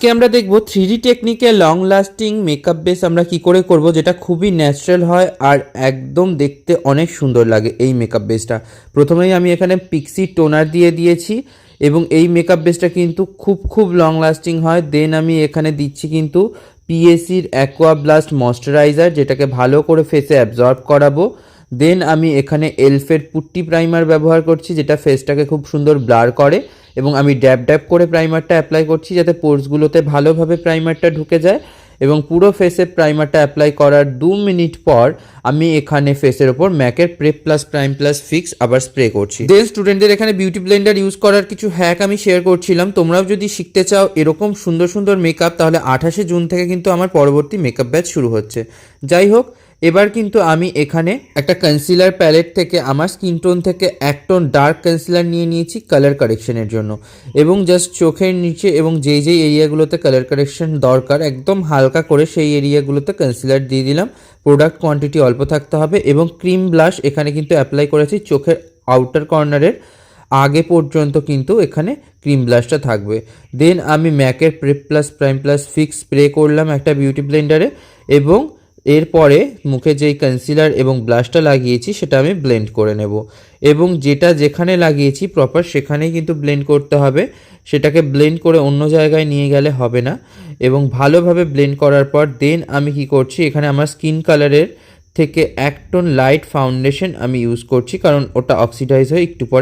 আজকে আমরা দেখব থ্রি ডি টেকনিকে লং লাস্টিং মেকআপ বেস আমরা কি করে করব, যেটা খুবই ন্যাচারাল হয় আর একদম দেখতে অনেক সুন্দর লাগে এই মেকআপ বেসটা প্রথমেই আমি এখানে পিক্সি টোনার দিয়ে দিয়েছি এবং এই মেকআপ বেসটা কিন্তু খুব খুব লং লাস্টিং হয়। দেন আমি এখানে দিচ্ছি কিন্তু পিএসির অ্যাকোয়া ব্লাস্ট ময়শ্চারাইজার যেটাকে ভালো করে ফেসে অ্যাবজর্ব করাবো। দেন আমি এখানে এলফের পুট্টি প্রাইমার ব্যবহার করছি, যেটা ফেসটাকে খুব সুন্দর ব্লার করে। এবং আমি ড্যাব ড্যাব করে প্রাইমারটা অ্যাপ্লাই করছি যাতে পোর্সগুলোতে ভালোভাবে প্রাইমারটা ঢুকে যায় এবং পুরো ফেসে প্রাইমারটা অ্যাপ্লাই করার দু মিনিট পর আমি এখানে ফেসের ওপর ম্যাকের prep plus prime plus fix আবার স্প্রে করছি। দেন স্টুডেন্টদের এখানে বিউটি ব্লেন্ডার ইউজ করার কিছু হ্যাক আমি শেয়ার করছিলাম। তোমরাও যদি শিখতে চাও এরকম সুন্দর সুন্দর মেকআপ তাহলে আঠাশে জুন থেকে কিন্তু আমার পরবর্তী মেকআপ ব্যাচ শুরু হচ্ছে। যাই হোক এবার কিন্তু আমি এখানে একটা কনসিলার প্যালেট থেকে আমার স্কিন টোন থেকে এক টোন ডার্ক কনসিলার নিয়ে নিয়েছি কালার কারেকশনের জন্য। এবং জাস্ট চোখের নিচে এবং যেই যেই এরিয়াগুলোতে কালার কারেকশন দরকার, একদম হালকা করে সেই এরিয়াগুলোতে কনসিলার দিয়ে দিলাম। প্রোডাক্ট কোয়ান্টিটি অল্প থাকতে হবে এবং ক্রিম ব্লাশ এখানে কিন্তু অ্যাপ্লাই করেছি চোখের আউটার কর্নারের আগে পর্যন্ত কিন্তু এখানে ক্রিম ব্লাশটা থাকবে। দেন আমি ম্যাকের prep plus prime plus fix spray করলাম একটা বিউটি ব্লেন্ডারে এবং এরপরে মুখে যেই কনসিলার এবং ব্লাশটা লাগিয়েছি, সেটা আমি ব্লেন্ড করে নেব। এবং যেটা যেখানে লাগিয়েছি প্রপার সেখানেই কিন্তু ব্লেন্ড করতে হবে। সেটাকে ব্লেন্ড করে অন্য জায়গায় নিয়ে গেলে হবে না। এবং ভালোভাবে ব্লেন্ড করার পর দেন আমি কি করছি, এখানে আমার স্কিন কালারের থেকে এক টোন লাইট ফাউন্ডেশন আমি ইউজ করছি, কারণ ওটা অক্সিডাইজ হয়ে, একটু পরে